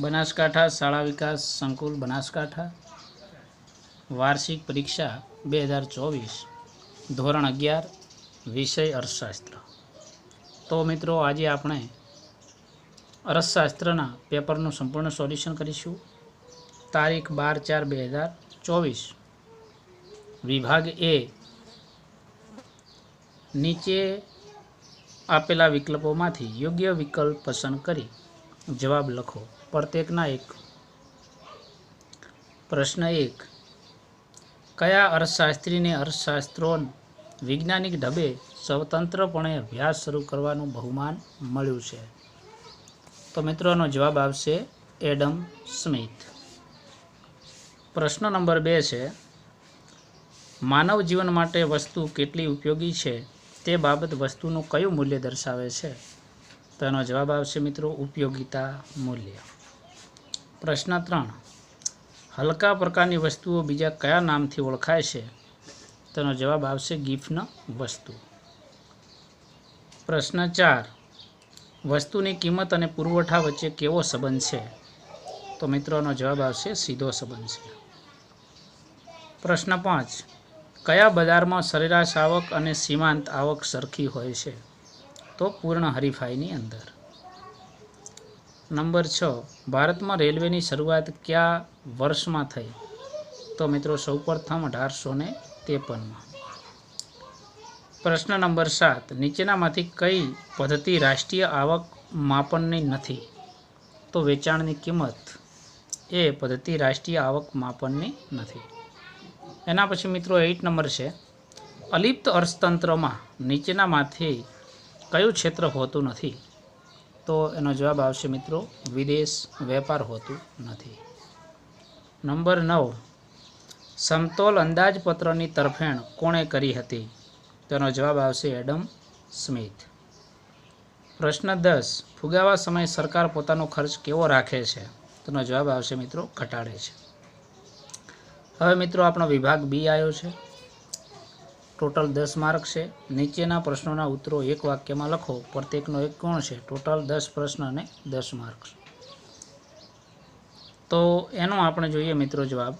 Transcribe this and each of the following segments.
બનાસકાંઠા શાળા વિકાસ સંકુલ બનાસકાંઠા. વાર્ષિક પરીક્ષા બે હજાર ચોવીસ, ધોરણ અગિયાર, વિષય અર્થશાસ્ત્ર. તો મિત્રો આજે આપણે અર્થશાસ્ત્રના પેપરનું સંપૂર્ણ સોલ્યુશન કરીશું. તારીખ બાર ચાર બે હજાર ચોવીસ. વિભાગ એ નીચે આપેલા વિકલ્પોમાંથી યોગ્ય વિકલ્પ પસંદ કરી જવાબ લખો. પ્રત્યેકના એક. પ્રશ્ન એક. કયા અર્થશાસ્ત્રીને અર્થશાસ્ત્રો વૈજ્ઞાનિક ઢબે સ્વતંત્રપણે અભ્યાસ શરૂ કરવાનું બહુમાન મળ્યું છે? તો મિત્રોનો જવાબ આવશે એડમ સ્મિથ. પ્રશ્ન નંબર બે છે માનવ જીવન માટે વસ્તુ કેટલી ઉપયોગી છે? તે બાબત વસ્તુનું કયું મૂલ્ય દર્શાવે છે? તો એનો જવાબ આવશે મિત્રો ઉપયોગિતા મૂલ્ય. પ્રશ્ન ત્રણ. હલકા પ્રકારની વસ્તુઓ બીજા કયા નામથી ઓળખાય છે? તેનો જવાબ આવશે ગિફ્ટન વસ્તુ. પ્રશ્ન ચાર. વસ્તુની કિંમત અને પુરવઠા વચ્ચે કેવો સંબંધ છે? તો મિત્રોનો જવાબ આવશે સીધો સંબંધ છે. પ્રશ્ન પાંચ. કયા બજારમાં સરેરાશ આવક અને સીમાંત આવક સરખી હોય છે? તો પૂર્ણ હરીફાઈની અંદર. નંબર છ, ભારતમાં રેલવેની શરૂઆત કયા વર્ષમાં થઈ? તો મિત્રો સૌપ્રથમ અઢારસો ને ત્રેપનમાં. પ્રશ્ન નંબર સાત, નીચેનામાંથી કઈ પદ્ધતિ રાષ્ટ્રીય આવક માપનની નથી? તો વેચાણની કિંમત એ પદ્ધતિ રાષ્ટ્રીય આવક માપનની નથી. એના પછી મિત્રો એઇટ નંબર છે, અલિપ્ત અર્થતંત્રમાં નીચેનામાંથી કયું ક્ષેત્ર હોતું નથી? તો એનો જવાબ આવશે મિત્રો, વિદેશ વેપાર હોતું નથી. નંબર નવ. સમતોલ અંદાજપત્રની તરફેણ કોણે કરી હતી? તેનો જવાબ આવશે એડમ સ્મિથ. પ્રશ્ન દસ. ફુગાવા સમયે સરકાર પોતાનો ખર્ચ કેવો રાખે છે? તેનો જવાબ આવશે મિત્રો, ઘટાડે છે. હવે મિત્રો, આપણો વિભાગ બી આવ્યો છે. ટોટલ દસ માર્ક છે. નીચેના પ્રશ્નોના ઉત્તરો એક વાક્યમાં લખો. પ્રત્યેકનો એક ગુણ છે? ટોટલ દસ પ્રશ્ન અને દસ માર્ક. તો એનો આપણે જોઈએ મિત્રો જવાબ.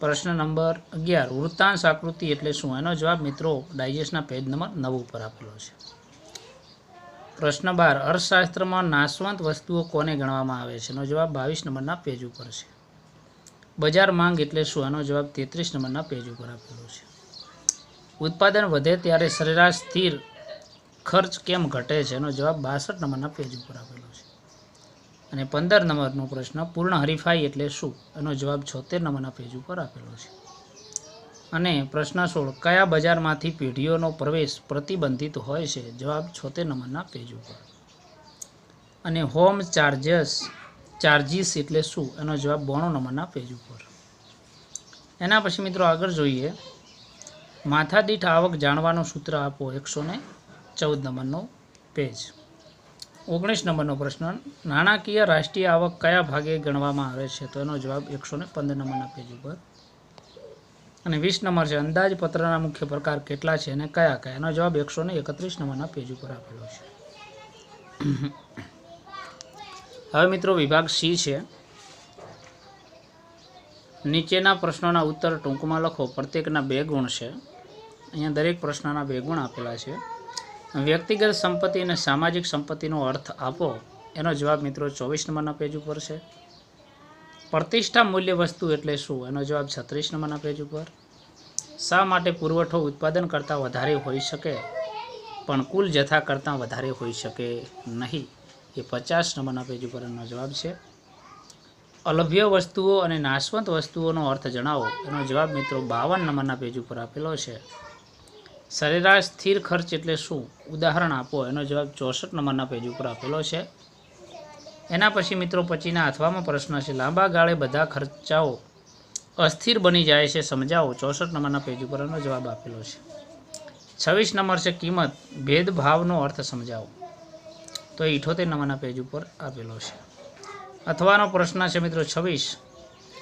પ્રશ્ન નંબર અગિયાર. વૃત્તાંશ આકૃતિ એટલે શું? એનો જવાબ મિત્રો ડાયજેસ્ટના પેજ નંબર નવ ઉપર આપેલો છે. પ્રશ્ન બાર. અર્થશાસ્ત્રમાં નાશવંત વસ્તુઓ કોને ગણવામાં આવે છે? એનો જવાબ બાવીસ નંબરના પેજ ઉપર છે. બજાર માંગ એટલે શું? એનો જવાબ તેત્રીસ નંબરના પેજ ઉપર આપેલો છે. ઉત્પાદન વધે ત્યારે સરેરાશ સ્થિર ખર્ચ કેમ ઘટે છે? એનો જવાબ બાસઠ નંબરના પેજ ઉપર આપેલો છે. અને પંદર નંબરનો પ્રશ્ન, પૂર્ણ હરીફાઈ એટલે શું? એનો જવાબ છોતેર નંબરના પેજ ઉપર આપેલો છે. અને પ્રશ્ન સોળ, કયા બજારમાંથી પેઢીઓનો પ્રવેશ પ્રતિબંધિત હોય છે? જવાબ છોતેર નંબરના પેજ ઉપર. અને હોમ ચાર્જસ ચાર્જીસ એટલે શું? એનો જવાબ બોણો નંબરના પેજ ઉપર. એના પછી મિત્રો આગળ જોઈએ. માથાદીઠ આવક જાણવાનું સૂત્ર આપો એકસો ને ચૌદ નંબરનો પેજ ઓગણીસ નંબરનો પ્રશ્ન, નાણાકીય રાષ્ટ્રીય આવક કયા ભાગે ગણવામાં આવે છે? તો એનો જવાબ એકસો ને પંદર નંબરના પેજ ઉપર. અને વીસ નંબર છે, અંદાજપત્રના મુખ્ય પ્રકાર કેટલા છે અને કયા કયા? એનો જવાબ એકસો ને એકત્રીસ નંબરના પેજ ઉપર આપેલો છે. હવે મિત્રો વિભાગ સી છે. નીચેના પ્રશ્નોના ઉત્તર ટૂંકમાં લખો. પ્રત્યેકના બે ગુણ છે. અહીંયા દરેક પ્રશ્નના બે ગુણ આપેલા છે. વ્યક્તિગત સંપત્તિ અને સામાજિક સંપત્તિનો અર્થ આપો. એનો જવાબ મિત્રો ચોવીસ નંબરના પેજ ઉપર છે. પ્રતિષ્ઠા મૂલ્ય વસ્તુ એટલે શું? એનો જવાબ છત્રીસ નંબરના પેજ ઉપર. શા માટે પુરવઠો ઉત્પાદન કરતાં વધારે હોઈ શકે? પણ કુલ જથ્થા કરતાં વધારે હોઈ શકે નહીં. એ પચાસ નંબરના પેજ ઉપર એનો જવાબ છે. અલભ્ય વસ્તુઓ અને નાશવંત વસ્તુઓનો અર્થ જણાવો. એનો જવાબ મિત્રો બાવન નંબરના પેજ ઉપર આપેલો છે. સરેરાશ સ્થિર ખર્ચ એટલે શું? ઉદાહરણ આપો. એનો જવાબ ચોસઠ નંબરના પેજ ઉપર આપેલો છે. એના પછી મિત્રો પછીના અથવામાં પ્રશ્ન છે, લાંબા ગાળે બધા ખર્ચાઓ અસ્થિર બની જાય છે સમજાવો. ચોસઠ નંબરના પેજ ઉપર એનો જવાબ આપેલો છે. છવ્વીસ નંબર છે, કિંમત. ભેદભાવનો અર્થ સમજાવો. તો ઇઠોતેર નંબરના પેજ ઉપર આપેલો છે. અથવાનો પ્રશ્ન છે મિત્રો છવ્વીસ.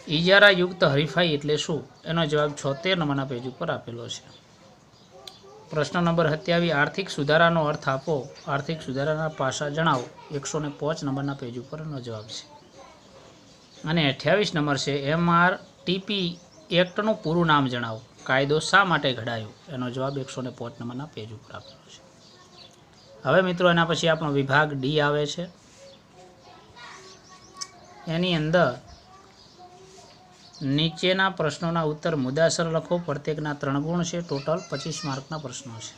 ઇજારાયુક્ત હરીફાઈ એટલે શું? એનો જવાબ છોતેર નંબરના પેજ ઉપર આપેલો છે. પ્રશ્ન નંબર સત્યાવી આર્થિક સુધારાનો અર્થ આપો. આર્થિક સુધારાના પાસા જણાવો. એકસો ને પાંચ નંબરના પેજ ઉપરનો જવાબ છે. અને અઠ્યાવીસ નંબર છે એમઆર ટીપી એક્ટનું પૂરું નામ જણાવો. કાયદો શા માટે ઘડાયો? એનો જવાબ એકસો ને પાંચ નંબરના પેજ ઉપર આપેલો છે. હવે મિત્રો એના પછી આપણો વિભાગ ડી આવે છે. એની અંદર નીચેના પ્રશ્નોના ઉત્તર મુદ્દાસર લખો, પ્રત્યેકના ત્રણ ગુણ છે, ટોટલ પચીસ માર્કના પ્રશ્નો છે.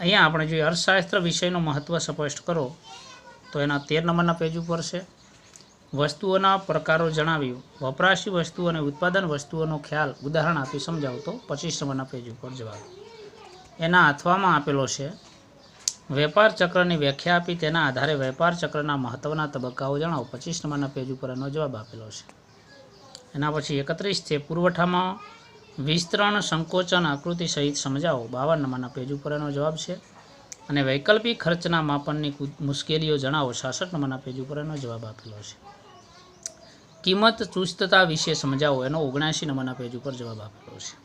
અહીંયા આપણે જોઈએ અર્થશાસ્ત્ર વિષયનું મહત્ત્વ સ્પષ્ટ કરો, તો એના તેર નંબરના પેજ ઉપર છે. વસ્તુઓના પ્રકારો જણાવ્યું. વપરાશી વસ્તુ અને ઉત્પાદન વસ્તુઓનો ખ્યાલ, ઉદાહરણ આપી સમજાવો તો પચીસ નંબરના પેજ ઉપર જવાબ. એના અથવામાં આપેલો છે વેપાર ચક્રની વ્યાખ્યા આપી, તેના આધારે વેપાર ચક્રના મહત્ત્વના તબક્કાઓ જણાવો. પચીસ નંબરના પેજ ઉપર એનો જવાબ આપેલો છે. એના પછી એકત્રીસ છે, પુરવઠામાં વિસ્તરણ, સંકોચન, આકૃતિ સહિત સમજાવો. બાવન નંબરના પેજ ઉપર એનો જવાબ છે. અને વૈકલ્પિક ખર્ચના માપનની મુશ્કેલીઓ જણાવો. છાસઠ નંબરના પેજ ઉપર એનો જવાબ આપેલો છે. કિંમત ચુસ્તતા વિશે સમજાવો. એનો ઓગણસી નંબરના પેજ ઉપર જવાબ આપેલો છે.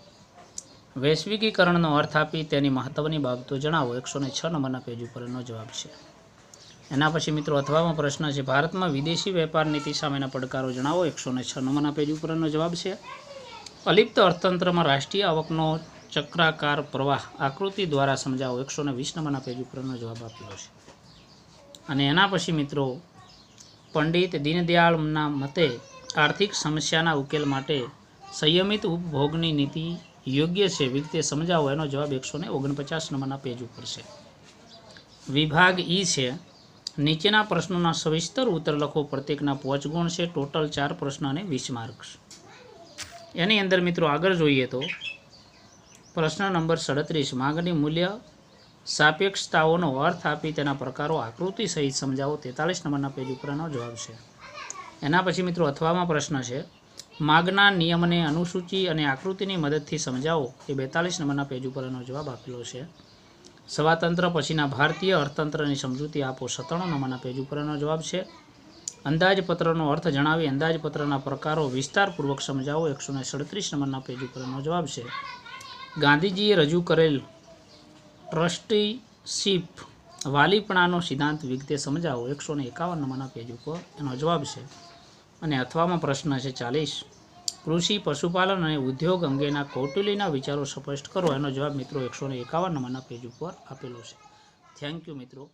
વૈશ્વિકીકરણનો અર્થ આપી તેની મહત્ત્વની બાબતો જણાવો. એકસો છ નંબરના પેજ ઉપરનો જવાબ છે. એના પછી મિત્રો અથવામાં પ્રશ્ન છે, ભારતમાં વિદેશી વેપાર નીતિ સામેના પડકારો જણાવો. એકસો છ નંબરના પેજ ઉપરનો જવાબ છે, અલિપ્ત અર્થતંત્રમાં રાષ્ટ્રીય આવકનો ચક્રાકાર પ્રવાહ આકૃતિ દ્વારા સમજાવો. એકસો ને વીસ નંબરના પેજ ઉપરનો જવાબ આપેલો છે. અને એના પછી મિત્રો, પંડિત દીનદયાળના મતે આર્થિક સમસ્યાના ઉકેલ માટે સંયમિત ઉપભોગની નીતિ યોગ્ય છે. વિગતે સમજાવો. એનો જવાબ એકસો ને ઓગણપચાસ નંબરના પેજ ઉપર છે. વિભાગ ઈ છે. નીચેના પ્રશ્નોના સવિસ્તર ઉત્તર લખો. પ્રત્યેકના પાંચ ગુણ છે. ટોટલ ચાર પ્રશ્ન અને વીસ માર્ક્સ. એની અંદર મિત્રો આગળ જોઈએ તો પ્રશ્ન નંબર સડત્રીસ માગણી મૂલ્ય સાપેક્ષતાઓનો અર્થ આપી તેના પ્રકારો આકૃતિ સહિત સમજાવો. તેતાલીસ નંબરના પેજ ઉપરનો જવાબ છે. એના પછી મિત્રો અથવામાં પ્રશ્ન છે. માગના નિયમને અનુસૂચિ અને આકૃતિની મદદથી સમજાવો. એ બેતાલીસ નંબરના પેજ ઉપર એનો જવાબ આપેલો છે. સ્વાતંત્ર પછીના ભારતીય અર્થતંત્રની સમજૂતી આપો. સત્તાણું નંબરના પેજ ઉપર એનો જવાબ છે. અંદાજપત્રનો અર્થ જણાવી અંદાજપત્રના પ્રકારો વિસ્તારપૂર્વક સમજાવો. એકસો ને સડત્રીસ નંબરના પેજ ઉપર એનો જવાબ છે. ગાંધીજીએ રજૂ કરેલ ટ્રસ્ટીશીપ વાલીપણાનો સિદ્ધાંત વિગતે સમજાવો. એકસો એકાવન નંબરના પેજ ઉપર એનો જવાબ છે. અને અથવામાં પ્રશ્ન છે, ચાલીસ. કૃષિ, પશુપાલન અને ઉદ્યોગ અંગેના કૌટુલીના વિચારો સ્પષ્ટ કરો. એનો જવાબ મિત્રો એકસો એકાવન નંબરના પેજ ઉપર આપેલો છે. થેન્ક યુ મિત્રો.